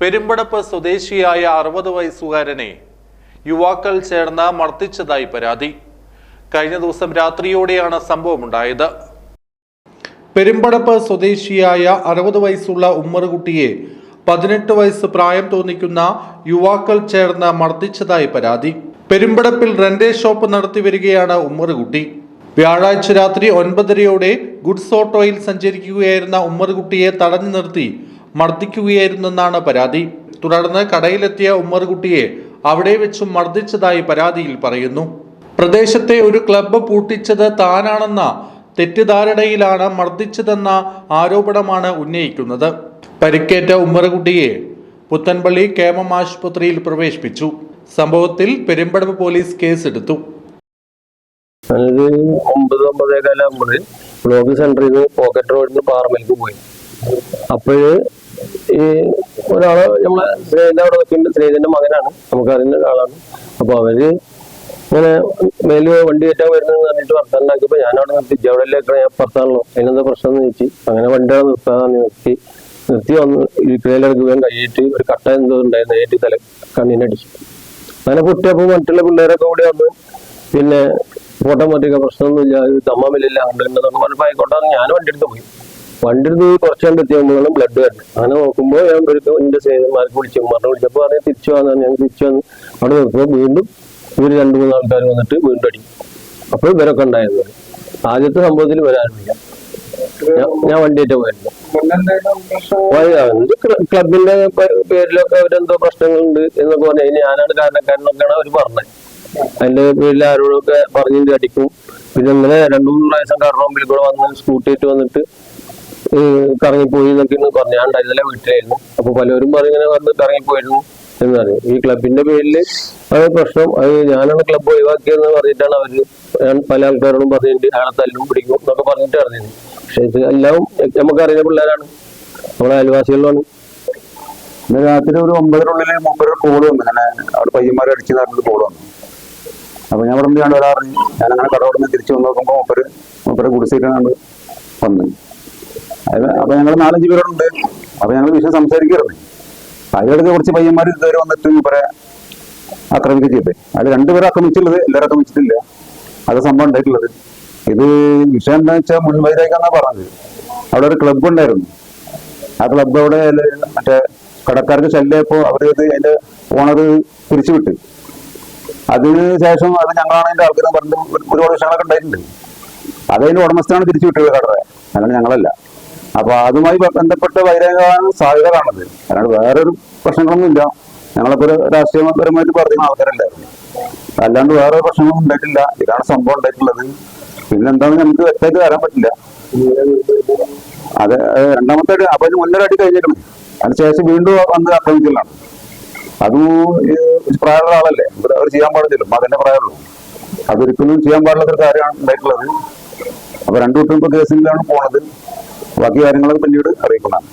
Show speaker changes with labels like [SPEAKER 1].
[SPEAKER 1] പെരുമ്പടപ്പ് സ്വദേശിയായ അറുപത് വയസ്സുകാരനെ യുവാക്കൾ ചേർന്ന് മർദ്ദിച്ചതായി പരാതി. കഴിഞ്ഞ ദിവസം രാത്രിയോടെയാണ് സംഭവമുണ്ടായത്. പെരുമ്പടപ്പ് സ്വദേശിയായ അറുപത് വയസ്സുള്ള ഉമ്മറുകുട്ടിയെ പതിനെട്ട് വയസ്സ് പ്രായം തോന്നിക്കുന്ന യുവാക്കൾ ചേർന്ന് മർദ്ദിച്ചതായി പരാതി. പെരുമ്പടപ്പിൽ റെന്റേ ഷോപ്പ് നടത്തി വരികയാണ് ഉമ്മറുകുട്ടി. വ്യാഴാഴ്ച രാത്രി ഒൻപതരയോടെ ഗുഡ്സ് ഓട്ടോയിൽ സഞ്ചരിക്കുകയായിരുന്ന ഉമ്മറുകുട്ടിയെ തടഞ്ഞു നിർത്തി മർദ്ദിക്കുകയായിരുന്നെന്നാണ് പരാതി. തുടർന്ന് കടയിലെത്തിയ ഉമ്മർകുട്ടിയെ അവിടെ വെച്ചും മർദ്ദിച്ചതായി പരാതിയിൽ പറയുന്നു. പ്രദേശത്തെ ഒരു ക്ലബ്ബ് പൂട്ടിച്ചത് താനാണെന്ന തെറ്റിദ്ധാരണയിലാണ് മർദ്ദിച്ചതെന്ന ആരോപണമാണ് ഉന്നയിക്കുന്നത്. പരിക്കേറ്റ ഉമ്മർകുട്ടിയെ പുത്തൻപള്ളി കേമം ആശുപത്രിയിൽ പ്രവേശിപ്പിച്ചു. സംഭവത്തിൽ പെരുമ്പടവ് പോലീസ് കേസെടുത്തു.
[SPEAKER 2] അത് ബ്ലോക്ക് സെന്ററിൽ നിന്ന് പോക്കറ്റ് റോഡിൽ നിന്ന് പോയി. അപ്പോഴ് ഈ ഒരാൾ നമ്മളെ സ്നേഹിതന്റെ അവിടെ നിൽക്കുന്നുണ്ട് സ്നേഹിതന്റെ മകനാണ്. നമുക്കറിയുന്ന ഒരാളാണ്. അപ്പൊ അവർ ഇങ്ങനെ മേലിൽ വണ്ടി കയറ്റാൻ വരുന്നത് പറഞ്ഞിട്ട് വർത്താനം ഉണ്ടാക്കിയപ്പോ ഞാൻ അവിടെ നിർത്തി. ജവടയിലേക്ക് ഞാൻ പുറത്താണല്ലോ. അതിനെന്താ പ്രശ്നം എന്ന് ചോദിച്ചു അങ്ങനെ വണ്ടി അവിടെ നിർത്താന്ന് നിർത്തി. നിർത്തി വന്ന് ഇരിക്കലടുക്കുകയും കൈയിട്ട് ഒരു കട്ട എന്തോ ഉണ്ടായിരുന്നു. കൈയിട്ട് തല കണ്ണിനടിച്ചു അങ്ങനെ പൊട്ടിയപ്പോ മറ്റുള്ള പിള്ളേരൊക്കെ കൂടി വന്നു പിന്നെ ഓട്ടോമാറ്റിക്ക പ്രശ്നമൊന്നുമില്ല. ഇത് അങ്ങോട്ട് പറഞ്ഞപ്പോൾ ആയിക്കോട്ടെ ഞാൻ വണ്ടി എടുത്ത് പോയി. എടുത്ത് കുറച്ച് കണ്ട് ബ്ലഡ് വരുന്നത് അങ്ങനെ നോക്കുമ്പോൾ ഞാൻ ഒരു എന്റെ സേവന്മാർക്ക് വിളിച്ചു മരണം വിളിച്ചപ്പോൾ പറഞ്ഞ് തിരിച്ചു വന്നു ഞാൻ തിരിച്ചു വന്ന് അവിടെ നിർത്തുമ്പോൾ വീണ്ടും ഒരു രണ്ടു മൂന്ന് ആൾക്കാർ വന്നിട്ട് വീണ്ടും അടിക്കും അപ്പോൾ ഇവരൊക്കെ ഉണ്ടായിരുന്നു. ആദ്യത്തെ സംഭവത്തിൽ വരാനില്ല ഞാൻ- വണ്ടിയേറ്റ പോയിരുന്നു. ക്ലബിന്റെ പേരിലൊക്കെ അവരെന്തോ പ്രശ്നങ്ങളുണ്ട് എന്നൊക്കെ പറഞ്ഞു അതിന് ഞാനാണ് കാരണക്കാരനൊക്കെയാണ് അവർ പറഞ്ഞത്. അതിന്റെ പേരിൽ ആരോടൊക്കെ പറഞ്ഞിട്ട് അടിക്കും. പിന്നെ ഇങ്ങനെ രണ്ടു മൂന്ന് പ്രാവശ്യം കാരണം വന്ന് സ്കൂട്ടിയിട്ട് വന്നിട്ട് ഈ കറങ്ങിപ്പോയി എന്നൊക്കെയാണ് പറഞ്ഞു ഞാൻ ഉണ്ടായിരുന്നില്ല വീട്ടിലായിരുന്നു അപ്പൊ പലരും പറഞ്ഞു വന്ന് കറങ്ങിപ്പോയിരുന്നു എന്ന് പറഞ്ഞു ഈ ക്ലബിന്റെ പേരിൽ അത് പ്രശ്നം. അത് ഞാനാണ് ക്ലബ് ഒഴിവാക്കിയെന്ന് പറഞ്ഞിട്ടാണ് അവർ ഞാൻ പല ആൾക്കാരോടും പറഞ്ഞിട്ട് അയാളെ തല്ലും പിടിക്കും എന്നൊക്കെ പറഞ്ഞിട്ട് അറിഞ്ഞത് പക്ഷെ ഇത് എല്ലാം നമുക്കറിയുന്ന പിള്ളേരാണ്. നമ്മളെ അയൽവാസികളിലാണ്
[SPEAKER 3] രാത്രി ഒരു ഒമ്പതരയുള്ളിൽ മുമ്പൊരു കോൾ വന്നു. അങ്ങനെ അവിടെ പയ്യന്മാരെ അടിച്ചു നടന്നിട്ട് കോൾ വന്നു. അപ്പൊ ഞാൻ ഇവിടെ നിന്ന് വരാറിഞ്ഞു ഞാൻ അങ്ങനെ തിരിച്ചു വന്ന് നോക്കുമ്പോൾ മൂപ്പര് മൂപ്പര് കുടിശ്ശേക്കാണ് വന്നത് അപ്പൊ ഞങ്ങൾ നാലഞ്ച് പേരോടുണ്ട്. അപ്പൊ ഞങ്ങൾ വിഷയം സംസാരിക്കാറുണ്ട്. അതിലടുത്ത് കുറച്ച് പയ്യന്മാർ ഇതുവരെ വന്നിട്ട് മൂപ്പരെ ആക്രമിക്കുക ചെയ്തേ. അതിൽ രണ്ടുപേരെ ആക്രമിച്ചിട്ടുള്ളത് എല്ലാവരും ആക്രമിച്ചിട്ടില്ല. അത് സംഭവം ഉണ്ടായിട്ടുള്ളത്. ഇത് വിഷയം എന്താ വെച്ചാൽ മുൻവൈരായിക്കാന്നാ പറഞ്ഞത്. അവിടെ ഒരു ക്ലബ്ബ് ഉണ്ടായിരുന്നു. ആ ക്ലബ്ബ് അവിടെ മറ്റേ കടക്കാർക്ക് ശല്യപ്പോ അവർ ഇത് അതിന്റെ ഓണർ പിരിച്ചുവിട്ട്. അതിന് ശേഷം അത് ഞങ്ങളാണ് അതിന്റെ ആൾക്കാരെ പറഞ്ഞു ഒരുപാട് വിഷയങ്ങളൊക്കെ ഉണ്ടായിട്ടുണ്ട്. അതതിന്റെ ഉടമസ്ഥാണ് തിരിച്ചു വിട്ടത് കടറെ. അങ്ങനെ ഞങ്ങളല്ല. അപ്പൊ അതുമായി ബന്ധപ്പെട്ട് വൈരാഗമാണ് സാധ്യത കാണുന്നത് അല്ലാണ്ട് വേറൊരു പ്രശ്നങ്ങളൊന്നുമില്ല. ഞങ്ങളൊക്കെ ഒരു രാഷ്ട്രീയപരമായിട്ട് പറയുന്ന ആൾക്കാരല്ലായിരുന്നു. അല്ലാണ്ട് വേറെ പ്രശ്നങ്ങളൊന്നും ഉണ്ടായിട്ടില്ല. ഇതാണ് സംഭവം ഉണ്ടായിട്ടുള്ളത്. പിന്നെന്താണെന്ന് നമുക്ക് വ്യക്തമായിട്ട് തരാൻ പറ്റില്ല. അത് രണ്ടാമത്തെ അടി അപ്പൊ അതിന് മുന്നൊരു അടി കഴിഞ്ഞിരുന്നു അതിനുശേഷം വീണ്ടും വന്ന് ആക്രമിക്കലാണ്. അതും പ്രായമുള്ള ആളല്ലേ. അവർ ചെയ്യാൻ പാടില്ലല്ലോ. മകന്റെ പ്രായമുള്ളൂ അതൊരിക്കലും ചെയ്യാൻ പാടില്ലാത്തൊരു കാര്യമാണ് ഉണ്ടായിട്ടുള്ളത്. അപ്പൊ രണ്ടു കുട്ടികൾ ഇപ്പൊ കേസിലാണ് പോണത്. ബാക്കി കാര്യങ്ങളൊക്കെ പിന്നീട് അറിയിക്കുന്നതാണ്.